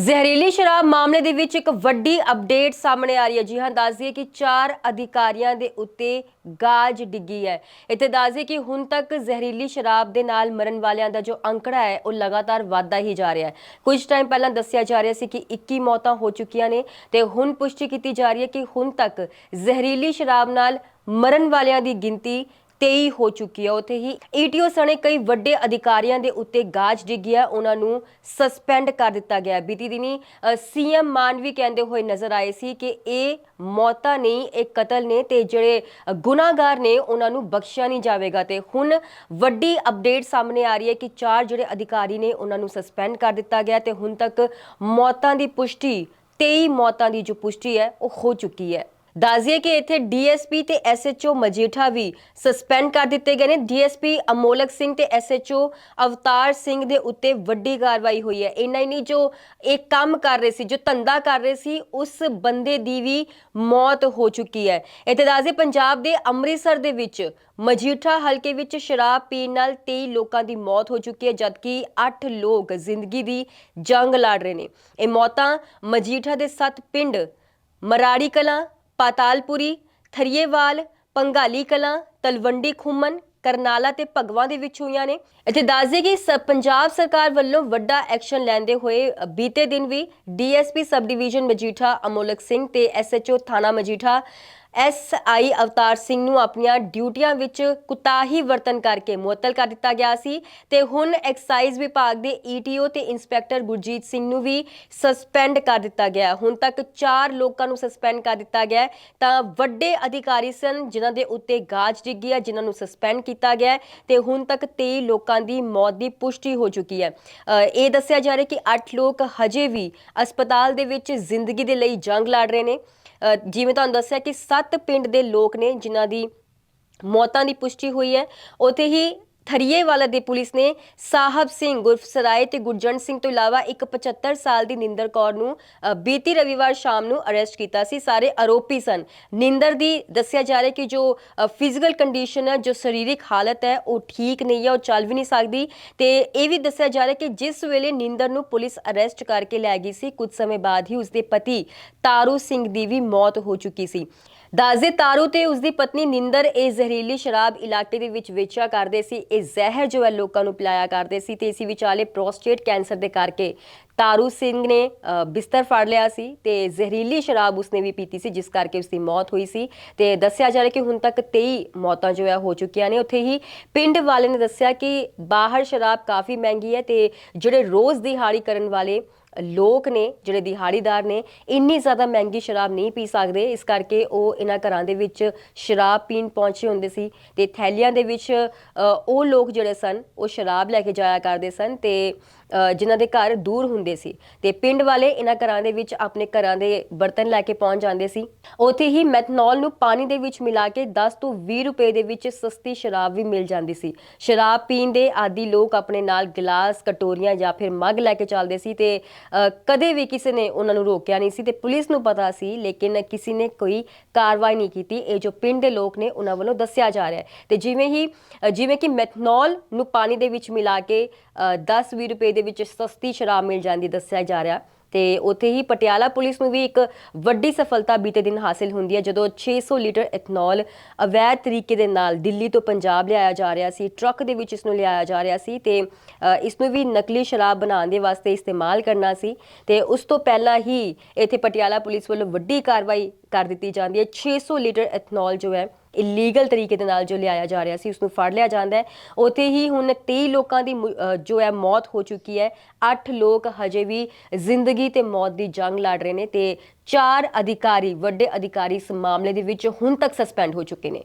ਜ਼ਹਿਰੀਲੀ ਸ਼ਰਾਬ ਮਾਮਲੇ ਦੇ ਵਿੱਚ ਇੱਕ ਵੱਡੀ ਅਪਡੇਟ ਸਾਹਮਣੇ ਆ ਰਹੀ ਹੈ। ਜੀ ਹਾਂ, ਦੱਸ ਕਿ ਚਾਰ ਅਧਿਕਾਰੀਆਂ ਦੇ ਉੱਤੇ ਗਾਜ ਡਿੱਗੀ ਹੈ। ਇੱਥੇ ਦੱਸ ਕਿ ਹੁਣ ਤੱਕ ਜ਼ਹਿਰੀਲੀ ਸ਼ਰਾਬ ਦੇ ਨਾਲ ਮਰਨ ਵਾਲਿਆਂ ਦਾ ਜੋ ਅੰਕੜਾ ਹੈ, ਉਹ ਲਗਾਤਾਰ ਵਧਦਾ ਹੀ ਜਾ ਰਿਹਾ ਹੈ। ਕੁਝ ਟਾਈਮ ਪਹਿਲਾਂ ਦੱਸਿਆ ਜਾ ਰਿਹਾ ਸੀ ਕਿ 21 ਮੌਤਾਂ ਹੋ ਚੁੱਕੀਆਂ ਨੇ ਤੇ ਹੁਣ ਪੁਸ਼ਟੀ ਕੀਤੀ ਜਾ ਰਹੀ ਹੈ ਕਿ ਹੁਣ ਤੱਕ ਜ਼ਹਿਰੀਲੀ ਸ਼ਰਾਬ ਨਾਲ ਮਰਨ ਵਾਲਿਆਂ ਦੀ ਗਿਣਤੀ 23 ਹੋ ਚੁੱਕੀ ਹੈ। ਉੱਥੇ ਹੀ ਈਟੀਓ ਸਣੇ ਕਈ ਵੱਡੇ ਅਧਿਕਾਰੀਆਂ ਦੇ ਉੱਤੇ ਗਾਜ ਡਿੱਗੀ ਹੈ। ਉਹਨਾਂ ਨੂੰ ਸਸਪੈਂਡ ਕਰ ਦਿੱਤਾ ਗਿਆ ਬੀਤੀ ਦਿਨੀ ਸੀਐਮ ਮਾਨ ਵੀ ਕਹਿੰਦੇ ਹੋਏ ਨਜ਼ਰ ਆਏ ਸੀ ਕਿ ਇਹ ਮੌਤਾਂ ਨਹੀਂ ਇਹ ਕਤਲ ਨੇ ਤੇ ਜਿਹੜੇ ਅ, ਗੁਨਾਹਗਾਰ ਨੇ ਉਹਨਾਂ ਨੂੰ ਬਖਸ਼ਿਆ ਨਹੀਂ ਜਾਵੇਗਾ। ਤੇ ਹੁਣ ਵੱਡੀ ਅਪਡੇਟ ਸਾਹਮਣੇ ਆ ਰਹੀ ਹੈ ਕਿ ਚਾਰ ਜਿਹੜੇ ਅਧਿਕਾਰੀ ਨੇ ਉਹਨਾਂ ਨੂੰ ਸਸਪੈਂਡ ਕਰ ਦਿੱਤਾ ਗਿਆ ਤੇ ਹੁਣ ਤੱਕ ਮੌਤਾਂ ਦੀ ਪੁਸ਼ਟੀ 23 ਮੌਤਾਂ ਦੀ ਜੋ ਪੁਸ਼ਟੀ ਹੈ ਉਹ ਹੋ ਚੁੱਕੀ ਹੈ। ਦੱਸਦੀਏ ਕਿ ਇੱਥੇ ਡੀਐਸਪੀ ਤੇ ਐਸਐਚਓ ਮਜੀਠਾ ਵੀ ਸਸਪੈਂਡ ਕਰ ਦਿੱਤੇ ਗਏ ਨੇ। ਡੀਐਸਪੀ ਅਮੋਲਕ ਸਿੰਘ ਤੇ ਐਸਐਚਓ ਅਵਤਾਰ ਸਿੰਘ ਦੇ ਉੱਤੇ ਵੱਡੀ ਕਾਰਵਾਈ ਹੋਈ ਹੈ। ਇੰਨਾ ਹੀ ਨਹੀਂ, ਜੋ ਇਹ ਕੰਮ ਕਰ ਰਹੇ ਸੀ, ਜੋ ਧੰਦਾ ਕਰ ਰਹੇ ਸੀ, ਉਸ ਬੰਦੇ ਦੀ ਵੀ ਮੌਤ ਹੋ ਚੁੱਕੀ ਹੈ। ਇੱਥੇ ਦੱਸਦੇ ਪੰਜਾਬ ਦੇ ਅੰਮ੍ਰਿਤਸਰ ਦੇ ਵਿੱਚ ਮਜੀਠਾ ਹਲਕੇ ਵਿੱਚ ਸ਼ਰਾਬ ਪੀਣ ਨਾਲ 23 ਲੋਕਾਂ ਦੀ ਮੌਤ ਹੋ ਚੁੱਕੀ ਹੈ, ਜਦਕਿ 8 ਲੋਕ ਜ਼ਿੰਦਗੀ ਦੀ ਜੰਗ ਲੜ ਰਹੇ ਨੇ। ਇਹ ਮੌਤਾਂ ਮਜੀਠਾ ਦੇ 7 ਪਿੰਡ ਮਰਾੜੀ ਕਲਾਂ ਪਾਤਾਲਪੁਰੀ, ਥਰੀਏਵਾਲ, ਪੰਗਾਲੀ ਕਲਾਂ, ਤਲਵੰਡੀ ਖੁੰਮਨ, ਕਰਨਾਲਾ ਤੇ ਭਗਵਾਂ ਦੇ ਵਿੱਚ ਹੋਈਆਂ ਨੇ। ਇੱਥੇ ਦੱਸ ਕਿ ਸ- ਪੰਜਾਬ ਸਰਕਾਰ ਵੱਲੋਂ ਵੱਡਾ ਐਕਸ਼ਨ ਲੈਂਦੇ ਹੋਏ ਬੀਤੇ ਦਿਨ ਵੀ DSP sub division Majitha Amolak Singh ਤੇ ਐਸਐਚਓ ਥਾਣਾ ਮਜੀਠਾ ਐਸਆਈ ਅਵਤਾਰ ਸਿੰਘ ਨੂੰ ਆਪਣੀਆਂ ਡਿਊਟੀਆਂ ਵਿੱਚ ਕੁਤਾਹੀ ਵਰਤਨ ਕਰਕੇ ਮੁਅੱਤਲ ਕਰ ਦਿੱਤਾ ਗਿਆ ਸੀ ਤੇ ਹੁਣ ਐਕਸਾਈਜ਼ ਵਿਭਾਗ ਦੇ ਈਟੀਓ ਤੇ ਇੰਸਪੈਕਟਰ ਗੁਰਜੀਤ ਸਿੰਘ ਨੂੰ ਵੀ ਸਸਪੈਂਡ ਕਰ ਦਿੱਤਾ ਗਿਆ ਹੁਣ ਤੱਕ 4 ਲੋਕਾਂ ਨੂੰ ਸਸਪੈਂਡ ਕਰ ਦਿੱਤਾ ਗਿਆ ਤਾਂ ਵੱਡੇ ਅਧਿਕਾਰੀ ਸਨ ਜਿਨ੍ਹਾਂ ਦੇ ਉੱਤੇ ਗਾਜ ਡਿੱਗੀ ਹੈ, ਜਿਨ੍ਹਾਂ ਨੂੰ ਸਸਪੈਂਡ ਕੀਤਾ ਗਿਆ ਹੈ ਤੇ ਹੁਣ ਤੱਕ 23 ਲੋਕਾਂ ਦੀ ਮੌਤ ਦੀ ਪੁਸ਼ਟੀ ਹੋ ਚੁੱਕੀ ਹੈ। ਇਹ ਦੱਸਿਆ ਜਾ ਰਿਹਾ ਕਿ 8 ਲੋਕ ਹਜੇ ਵੀ ਹਸਪਤਾਲ ਦੇ ਵਿੱਚ ਜ਼ਿੰਦਗੀ ਦੇ ਲਈ ਜੰਗ ਲੜ ਰਹੇ ਨੇ। ਜਿਵੇਂ ਤੁਹਾਨੂੰ ਦੱਸਿਆ ਕਿ 7 ਪਿੰਡ ਦੇ ਲੋਕ ਨੇ ਜਿਨ੍ਹਾਂ ਦੀ ਮੌਤਾਂ ਦੀ ਪੁਸ਼ਟੀ ਹੋਈ ਹੈ। ਉਥੇ ਹੀ ਥਰੀਏਵਾਲਾ ਦੀ ਪੁਲਿਸ ਨੇ ਸਾਹਿਬ ਸਿੰਘ ਗੁਰਫ ਸਰਾਏ ਤੇ ਗੁਰਜੰਟ ਸਿੰਘ ਤੋਂ ਇਲਾਵਾ ਇੱਕ 75 ਸਾਲ ਦੀ ਨਿੰਦਰ ਕੌਰ ਨੂੰ ਬੀਤੀ ਰਵੀਵਾਰ ਸ਼ਾਮ ਨੂੰ ਅਰੈਸਟ ਕੀਤਾ ਸੀ। ਸਾਰੇ ਆਰੋਪੀ ਸਨ। ਨਿੰਦਰ ਦੀ ਦੱਸਿਆ ਜਾ ਰਿਹਾ ਕਿ ਜੋ ਫਿਜ਼ੀਕਲ ਕੰਡੀਸ਼ਨ ਹੈ, ਜੋ ਸਰੀਰਕ ਹਾਲਤ ਹੈ, ਉਹ ਠੀਕ ਨਹੀਂ ਹੈ, ਉਹ ਚੱਲ ਵੀ ਨਹੀਂ ਸਕਦੀ। ਤੇ ਇਹ ਵੀ ਦੱਸਿਆ ਜਾ ਰਿਹਾ ਕਿ ਜਿਸ ਵੇਲੇ ਨਿੰਦਰ ਨੂੰ ਪੁਲਿਸ ਅਰੈਸਟ ਕਰਕੇ ਲੈ ਗਈ ਸੀ, ਕੁਝ ਸਮੇਂ ਬਾਅਦ ਹੀ ਉਸਦੇ ਪਤੀ ਤਾਰੂ ਸਿੰਘ ਦੀ ਵੀ ਮੌਤ ਹੋ ਚੁੱਕੀ ਸੀ। ਦੱਸਦੇ, ਤਾਰੂ ਤੇ ਉਸਦੀ ਪਤਨੀ ਨਿੰਦਰ ਇਹ ਜ਼ਹਿਰੀਲੀ ਸ਼ਰਾਬ ਇਲਾਕੇ ਦੇ ਵਿੱਚ ਵੇਚਿਆ ਕਰਦੇ ਸੀ। ਇਹ ਜ਼ਹਿਰ ਜੋ ਹੈ ਲੋਕਾਂ ਨੂੰ ਪਿਲਾਇਆ ਕਰਦੇ ਸੀ ਤੇ ਇਸੇ ਵਿਚਾਲੇ ਪ੍ਰੋਸਟੇਟ ਕੈਂਸਰ ਦੇ ਕਰਕੇ ਤਾਰੂ ਸਿੰਘ ਨੇ ਬਿਸਤਰ ਫੜ ਲਿਆ ਸੀ ਤੇ ਜ਼ਹਿਰੀਲੀ ਸ਼ਰਾਬ ਉਸਨੇ ਵੀ ਪੀਤੀ ਸੀ, ਜਿਸ ਕਰਕੇ ਉਸਦੀ ਮੌਤ ਹੋਈ ਸੀ। ਤੇ ਦੱਸਿਆ ਜਾ ਰਿਹਾ ਕਿ ਹੁਣ ਤੱਕ 23 ਮੌਤਾਂ ਜੋ ਹੈ ਹੋ ਚੁੱਕੀਆਂ ਨੇ। ਉੱਥੇ ਹੀ ਪਿੰਡ ਵਾਲੇ ਨੇ ਦੱਸਿਆ ਕਿ ਬਾਹਰ ਸ਼ਰਾਬ ਕਾਫੀ ਮਹਿੰਗੀ ਹੈ ਤੇ ਜਿਹੜੇ ਰੋਜ਼ ਦਿਹਾੜੀ ਕਰਨ ਵਾਲੇ ਲੋਕ ਨੇ, ਜਿਹੜੇ ਦਿਹਾੜੀਦਾਰ ਨੇ, ਇੰਨੀ ਜ਼ਿਆਦਾ ਮਹਿੰਗੀ ਸ਼ਰਾਬ ਨਹੀਂ ਪੀ ਸਕਦੇ। ਇਸ ਕਰਕੇ ਉਹ ਇਹਨਾਂ ਘਰਾਂ ਦੇ ਵਿੱਚ ਸ਼ਰਾਬ ਪੀਣ ਪਹੁੰਚੇ ਹੁੰਦੇ ਸੀ ਤੇ ਥੈਲੀਆਂ ਦੇ ਵਿੱਚ ਉਹ ਲੋਕ ਜਿਹੜੇ ਸਨ, ਉਹ ਸ਼ਰਾਬ ਲੈ ਕੇ ਜਾਇਆ ਕਰਦੇ ਸਨ ਤੇ ਜਿਨ੍ਹਾਂ ਦੇ ਘਰ ਦੂਰ ਹੁੰਦੇ ਸੀ। ਤੇ ਪਿੰਡ ਵਾਲੇ ਇਹਨਾਂ ਘਰਾਂ ਦੇ ਵਿੱਚ ਆਪਣੇ ਘਰਾਂ ਦੇ ਬਰਤਨ ਲੈ ਕੇ ਪਹੁੰਚ ਜਾਂਦੇ ਸੀ। ਉੱਥੇ ਹੀ ਮੈਥਨੋਲ ਨੂੰ ਪਾਣੀ ਦੇ ਵਿੱਚ ਮਿਲਾ ਕੇ 10 ਤੋਂ 20 ਰੁਪਏ ਦੇ ਵਿੱਚ ਸਸਤੀ ਸ਼ਰਾਬ ਵੀ ਮਿਲ ਜਾਂਦੀ ਸੀ। ਸ਼ਰਾਬ ਪੀਣ ਦੇ ਆਦੀ ਲੋਕ ਆਪਣੇ ਨਾਲ ਗਲਾਸ, ਕਟੋਰੀਆਂ ਜਾਂ ਫਿਰ ਮੱਗ ਲੈ ਕੇ ਚੱਲਦੇ ਸੀ ਤੇ ਕਦੇ ਵੀ ਕਿਸੇ ਨੇ ਉਹਨਾਂ ਨੂੰ ਰੋਕਿਆ ਨਹੀਂ ਸੀ ਤੇ ਪੁਲਿਸ ਨੂੰ ਪਤਾ ਸੀ, ਲੇਕਿਨ ਕਿਸੇ ਨੇ ਕੋਈ ਕਾਰਵਾਈ ਨਹੀਂ ਕੀਤੀ। ਇਹ ਜੋ ਪਿੰਡ ਦੇ ਲੋਕ ਨੇ, ਉਹਨਾਂ ਵੱਲੋਂ ਦੱਸਿਆ ਜਾ ਰਿਹਾ ਹੈ। ਤੇ ਜਿਵੇਂ ਹੀ ਜਿਵੇਂ ਕਿ ਮੈਥਨੋਲ ਨੂੰ ਪਾਣੀ ਦੇ ਵਿੱਚ ਮਿਲਾ ਕੇ 10-20 ਰੁਪਏ ਦੇ ਵਿੱਚ ਸਸਤੀ ਸ਼ਰਾਬ ਮਿਲ ਜਾਂਦੀ, ਦੱਸਿਆ ਜਾ ਰਿਹਾ। ਤੇ ਉੱਥੇ ਹੀ ਪਟਿਆਲਾ ਪੁਲਿਸ ਨੂੰ ਵੀ ਇੱਕ ਵੱਡੀ ਸਫਲਤਾ ਬੀਤੇ ਦਿਨ ਹਾਸਿਲ ਹੁੰਦੀ ਹੈ ਜਦੋਂ 600 ਲੀਟਰ ਇਥਨੋਲ ਅਵੈਧ ਤਰੀਕੇ ਦੇ ਨਾਲ ਦਿੱਲੀ ਤੋਂ ਪੰਜਾਬ ਲਿਆਇਆ ਜਾ ਰਿਹਾ ਸੀ ਟਰੱਕ ਦੇ ਵਿੱਚ ਇਸ ਨੂੰ ਲਿਆਇਆ ਜਾ ਰਿਹਾ ਸੀ ਤੇ ਅ, ਇਸ ਨੂੰ ਵੀ ਨਕਲੀ ਸ਼ਰਾਬ ਬਣਾਉਣ ਦੇ ਵਾਸਤੇ ਇਸਤੇਮਾਲ ਕਰਨਾ ਸੀ ਤੇ ਉਸ ਤੋਂ ਪਹਿਲਾਂ ਹੀ ਇੱਥੇ ਪਟਿਆਲਾ ਪੁਲਿਸ ਵੱਲੋਂ ਵੱਡੀ ਕਾਰਵਾਈ ਕਰ ਦਿੱਤੀ ਜਾਂਦੀ ਹੈ। 600 ਲੀਟਰ ਇਥਨੋਲ ਜੋ ਹੈ ਇਲੀਗਲ ਤਰੀਕੇ ਦੇ ਨਾਲ ਜੋ ਲਿਆਇਆ ਜਾ ਰਿਹਾ ਸੀ ਉਸ ਨੂੰ ਫੜ ਲਿਆ ਜਾਂਦਾ ਹੈ। ਉਥੇ ਹੀ ਹੁਣ 23 ਲੋਕਾਂ ਦੀ ਜੋ ਹੈ ਮੌਤ ਹੋ ਚੁੱਕੀ ਹੈ। 8 ਲੋਕ ਹਜੇ ਵੀ ਜ਼ਿੰਦਗੀ ਤੇ ਮੌਤ ਦੀ ਜੰਗ ਲੜ ਰਹੇ ਨੇ ਤੇ ਚਾਰ ਅਧਿਕਾਰੀ, ਵੱਡੇ ਅਧਿਕਾਰੀ ਇਸ ਮਾਮਲੇ ਦੇ ਵਿੱਚ ਹੁਣ ਤੱਕ ਸਸਪੈਂਡ ਹੋ ਚੁੱਕੇ ਨੇ।